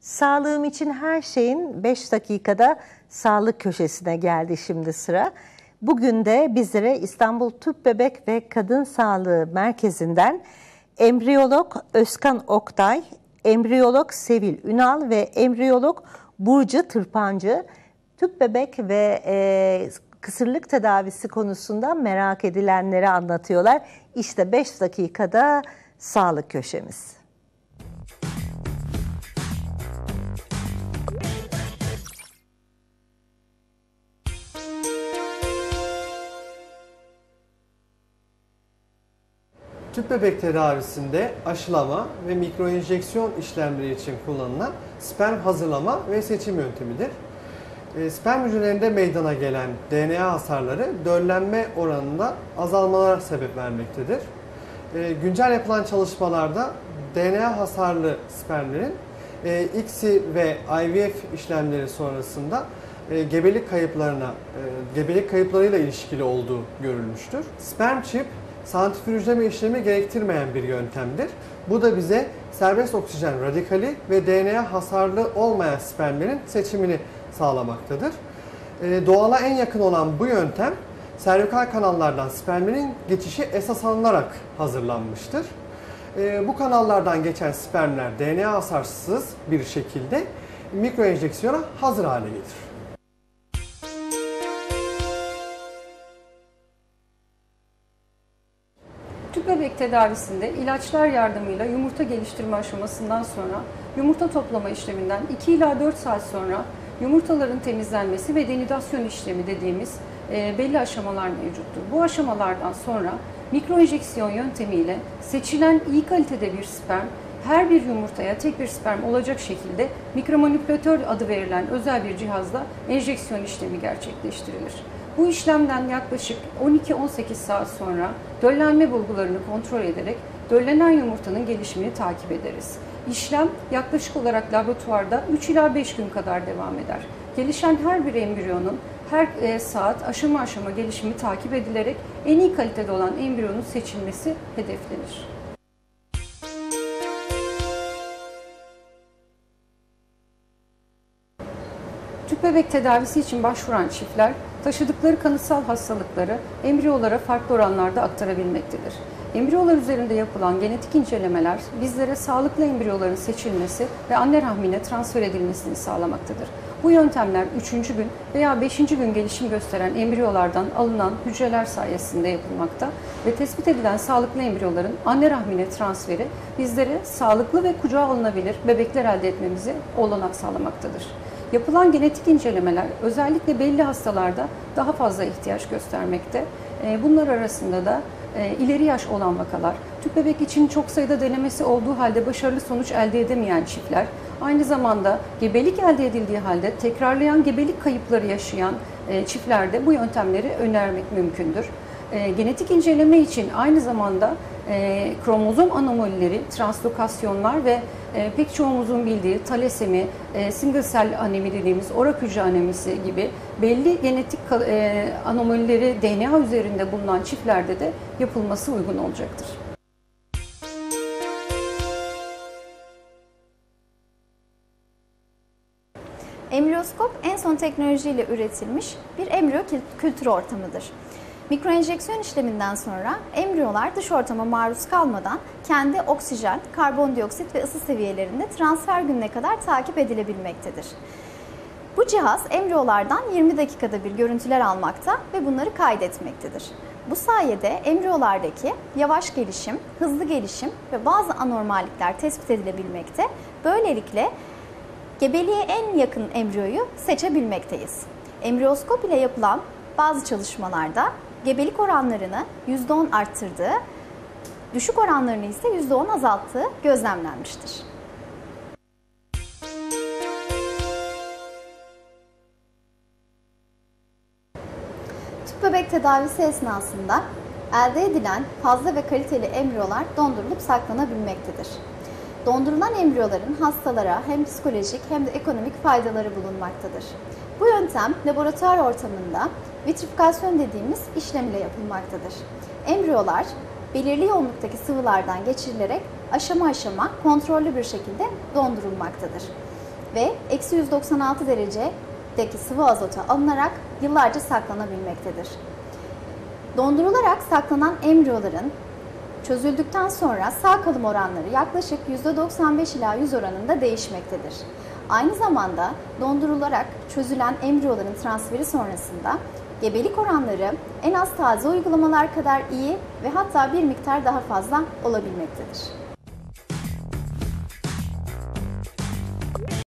Sağlığım için her şeyin 5 dakikada sağlık köşesine geldi şimdi sıra. Bugün de bizlere İstanbul Tüp Bebek ve Kadın Sağlığı Merkezi'nden embriyolog Özkan Oktay, embriyolog Sevil Ünal ve embriyolog Burcu Tırpancı tüp bebek ve e, kısırlık tedavisi konusunda merak edilenleri anlatıyorlar. İşte 5 dakikada sağlık köşemiz. Tüp bebek tedavisinde aşılama ve mikroenjeksiyon işlemleri için kullanılan sperm hazırlama ve seçim yöntemidir. E, sperm hücrelerinde meydana gelen DNA hasarları döllenme oranında azalmalara sebep vermektedir. E, güncel yapılan çalışmalarda DNA hasarlı spermlerin e, ICSI ve IVF işlemleri sonrasında gebelik kayıplarına, gebelik kayıplarıyla ilişkili olduğu görülmüştür. Sperm chip santrifüjleme işlemi gerektirmeyen bir yöntemdir. Bu da bize serbest oksijen radikali ve DNA hasarlı olmayan spermlerin seçimini sağlamaktadır. Ee, doğala en yakın olan bu yöntem servikal kanallardan spermlerin geçişi esas alınarak hazırlanmıştır. Ee, bu kanallardan geçen spermler DNA hasarsız bir şekilde mikroenjeksiyona hazır hale gelir. Tüp bebek tedavisinde ilaçlar yardımıyla yumurta geliştirme aşamasından sonra yumurta toplama işleminden 2 ila 4 saat sonra yumurtaların temizlenmesi ve denidasyon işlemi dediğimiz e, belli aşamalar mevcuttur. Bu aşamalardan sonra mikroenjeksiyon yöntemiyle seçilen iyi kalitede bir sperm her bir yumurtaya tek bir sperm olacak şekilde mikromanipülatör adı verilen özel bir cihazla enjeksiyon işlemi gerçekleştirilir. Bu işlemden yaklaşık 12-18 saat sonra döllenme bulgularını kontrol ederek döllenen yumurtanın gelişimini takip ederiz. İşlem yaklaşık olarak laboratuvarda 3 ila 5 gün kadar devam eder. Gelişen her bir embriyonun her e, saat aşama aşama gelişimi takip edilerek en iyi kalitede olan embriyonun seçilmesi hedeflenir. Tüp bebek tedavisi için başvuran çiftler taşıdıkları kanıtsal hastalıkları embriyolara farklı oranlarda aktarabilmektedir. Embriyolar üzerinde yapılan genetik incelemeler bizlere sağlıklı embriyoların seçilmesi ve anne rahmine transfer edilmesini sağlamaktadır. Bu yöntemler 3. gün veya 5. gün gelişim gösteren embriyolardan alınan hücreler sayesinde yapılmakta ve tespit edilen sağlıklı embriyoların anne rahmine transferi bizlere sağlıklı ve kucağa alınabilir bebekler elde etmemizi olanak sağlamaktadır. Yapılan genetik incelemeler özellikle belli hastalarda daha fazla ihtiyaç göstermekte. Ee, bunlar arasında da e, ileri yaş olan vakalar, tüp bebek için çok sayıda denemesi olduğu halde başarılı sonuç elde edemeyen çiftler, aynı zamanda gebelik elde edildiği halde tekrarlayan gebelik kayıpları yaşayan e, çiftlerde bu yöntemleri önermek mümkündür. E, genetik inceleme için aynı zamanda e, kromozom anomalileri, translokasyonlar ve e, pek çoğumuzun bildiği talasemi, e, single cell anemi dediğimiz orak hücre anemisi gibi belli genetik e, anomalileri DNA üzerinde bulunan çiftlerde de yapılması uygun olacaktır. Embriyoskop en son teknolojiyle üretilmiş bir embriyo kültür ortamıdır. Mikroenjeksiyon işleminden sonra embriyolar dış ortama maruz kalmadan kendi oksijen, karbondioksit ve ısı seviyelerinde transfer gününe kadar takip edilebilmektedir. Bu cihaz embriyolardan 20 dakikada bir görüntüler almakta ve bunları kaydetmektedir. Bu sayede embriyolardaki yavaş gelişim, hızlı gelişim ve bazı anormallikler tespit edilebilmekte. Böylelikle gebeliğe en yakın embriyoyu seçebilmekteyiz. Embriyoskop ile yapılan bazı çalışmalarda gebelik oranlarını %10 arttırdığı, düşük oranlarını ise %10 azalttığı gözlemlenmiştir. Tüp bebek tedavisi esnasında elde edilen fazla ve kaliteli embriyolar dondurulup saklanabilmektedir. Dondurulan embriyoların hastalara hem psikolojik hem de ekonomik faydaları bulunmaktadır. Bu yöntem laboratuvar ortamında vitrifikasyon dediğimiz işlem ile yapılmaktadır. Embriyolar belirli yoğunluktaki sıvılardan geçirilerek aşama aşama kontrollü bir şekilde dondurulmaktadır. ve eksi 196 derecedeki sıvı azota alınarak yıllarca saklanabilmektedir. Dondurularak saklanan embriyoların çözüldükten sonra sağ kalım oranları yaklaşık %95 ila 100 oranında değişmektedir. Aynı zamanda dondurularak çözülen embriyoların transferi sonrasında gebelik oranları en az taze uygulamalar kadar iyi ve hatta bir miktar daha fazla olabilmektedir.